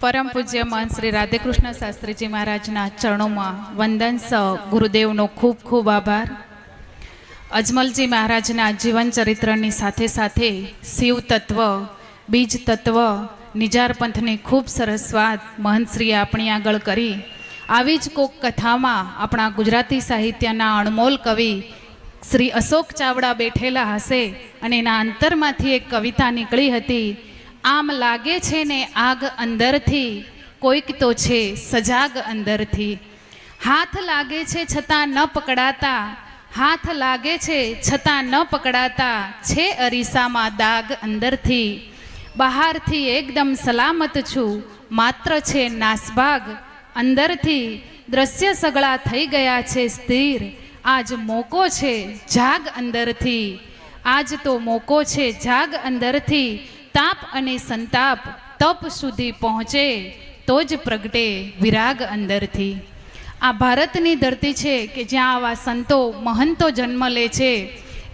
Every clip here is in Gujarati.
પરમ પૂજ્ય મહંત શ્રી રાધેકૃષ્ણ શાસ્ત્રીજી મહારાજના ચરણોમાં વંદન સ ગુરુદેવનો ખૂબ ખૂબ આભાર. અજમલજી મહારાજના જીવન ચરિત્રની સાથે સાથે શિવ તત્વ, બીજ તત્વ નિજાર પંથની ખૂબ સરસ વાત મહંતશ્રીએ આપણી આગળ કરી. આવી જ કોક કથામાં આપણા ગુજરાતી સાહિત્યના અણમોલ કવિ શ્રી અશોક ચાવડા બેઠેલા હશે અને એના અંતરમાંથી એક કવિતા નીકળી હતી આમ લાગે છે ને આગ અંદરથી, કોઈક તો છે સજાગ અંદરથી. હાથ લાગે છે છતાં ન પકડાતા, હાથ લાગે છે છતાં ન પકડાતા, છે અરીસામાં દાગ અંદરથી. બહારથી એકદમ સલામત છું, માત્ર છે નાસભાગ, અંદરથી. દ્રશ્ય સગળા થઈ ગયા છે સ્થિર, આજ મોકો છે જાગ અંદરથી. આજ તો મોકો છે જાગ અંદરથી. તાપ અને સંતાપ તપ સુધી પહોંચે, તો જ પ્રગટે વિરાગ અંદરથી. આ ભારતની ધરતી છે કે જ્યાં આવા સંતો મહંતો જન્મ લે છે.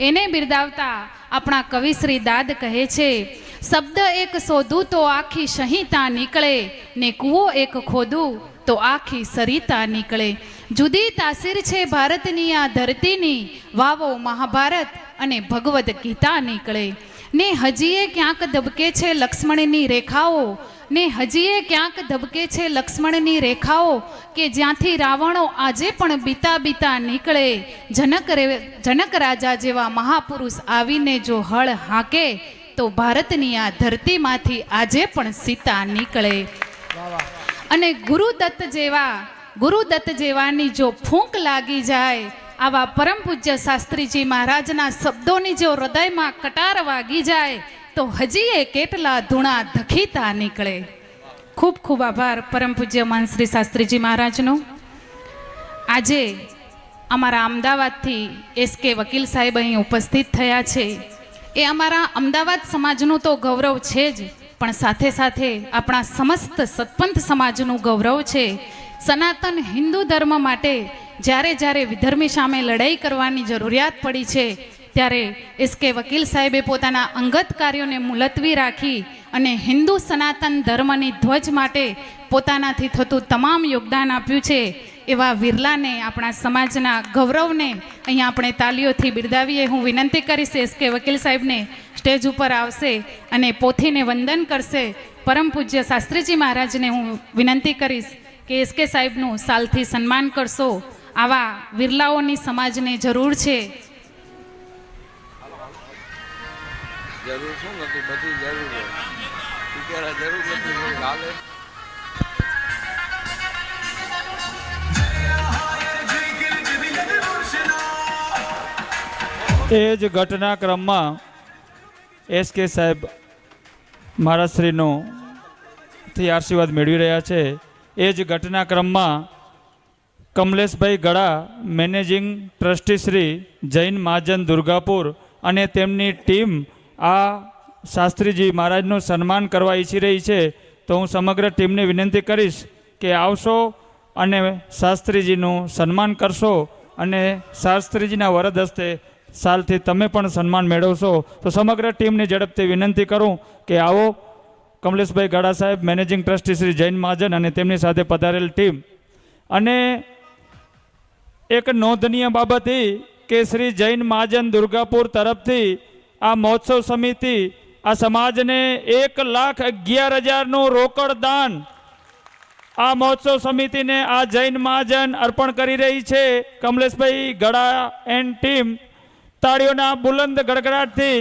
એને બિરદાવતા આપણા કવિશ્રી દાદ કહે છે, શબ્દ એક શોધું તો આખી સંહિતા નીકળે, ને કૂવો એક ખોદું તો આખી સરિતા નીકળે. જુદી તાસીર છે ભારતની આ ધરતીની, વાવો મહાભારત અને ભગવદ્ ગીતા નીકળે. ને હજીએ ક્યાંક ધબકે છે લક્ષ્મણની રેખાઓ. ને હજીએ ક્યાંક ધબકે છે લક્ષ્મણની રેખાઓ કે જ્યાંથી રાવણો આજે પણ બીતા બીતા નીકળે. જનક જનક રાજા જેવા મહાપુરુષ આવીને જો હળ હાકે, તો ભારતની આ ધરતીમાંથી આજે પણ સીતા નીકળે. અને ગુરુદત્ત જેવા, ગુરુદત્ત જેવાની જો ફૂંક લાગી જાય આવા પરમ પૂજ્ય શાસ્ત્રીજી મહારાજના શબ્દોની જો હૃદયમાં કટાર વાગી જાય, તો હજી એ કેટલા ધૂણા ધખીતા નીકળે. ખૂબ ખૂબ આભાર પરમ પૂજ્ય માનશ્રી શાસ્ત્રીજી મહારાજનો. આજે અમારા અમદાવાદથી એસ કે વકીલ સાહેબ અહીં ઉપસ્થિત થયા છે. એ અમારા અમદાવાદ સમાજનું તો ગૌરવ છે જ, પણ સાથે સાથે આપણા સમસ્ત સત્પંથ સમાજનું ગૌરવ છે. સનાતન હિન્દુ ધર્મ માટે જ્યારે જ્યારે વિધર્મી સામે લડાઈ કરવાની જરૂરિયાત પડી છે, ત્યારે એસ કે વકીલ સાહેબે પોતાના અંગત કાર્યોને મુલતવી રાખી અને હિન્દુ સનાતન ધર્મની ધ્વજ માટે પોતાનાથી થતું તમામ યોગદાન આપ્યું છે, એવા વિરલાને આપણા સમાજના ગૌરવને અહીંયા આપણે તાલીઓથી બિરદાવીએ. હું વિનંતી કરીશ એસ કે વકીલ સાહેબને સ્ટેજ ઉપર આવશે અને પોથીને વંદન કરશે. પરમ પૂજ્ય શાસ્ત્રીજી મહારાજને હું વિનંતી કરીશ કે એસ કે સાહેબનું સાલથી સન્માન કરશો. આવા વિરલાઓની સમાજને જરૂર છે. જરૂર શું નથી બધી જરૂર છે તું પહેલા જરૂર નથી હાલે. એ જ ઘટનાક્રમમાં એસ કે સાહેબ મહારાજશ્રીનો થી આશીર્વાદ મેળવી રહ્યા છે. એ જ ઘટનાક્રમમાં કમલેશભાઈ ગળા મેનેજિંગ ટ્રસ્ટી શ્રી જૈન મહાજન દુર્ગાપુર અને તેમની ટીમ આ શાસ્ત્રીજી મહારાજનું સન્માન કરવા ઈચ્છી રહી છે, તો હું સમગ્ર ટીમને વિનંતી કરીશ કે આવશો અને શાસ્ત્રીજીનું સન્માન કરશો અને શાસ્ત્રીજીના વરદ હસ્તે સાલથી તમે પણ સન્માન મેળવશો. તો સમગ્ર ટીમને ઝડપથી વિનંતી કરું કે આવો કમલેશભાઈ ગાડા સાહેબ, મેનેજિંગ ટ્રસ્ટી શ્રી જૈન મહાજન અને તેમની સાથે પધારેલ ટીમ. અને એક નોંધનીય બાબત એ કે શ્રી જૈન મહાજન દુર્ગાપુર તરફથી આ મહોત્સવ સમિતિ આ સમાજને એક લાખ અગિયાર હજારનું રોકડ દાન આ મહોત્સવ સમિતિને આ જૈન મહાજન અર્પણ કરી રહી છે. કમલેશભાઈ ગળા એન્ડ ટીમ તાળીઓના બુલંદ ગડગડાટથી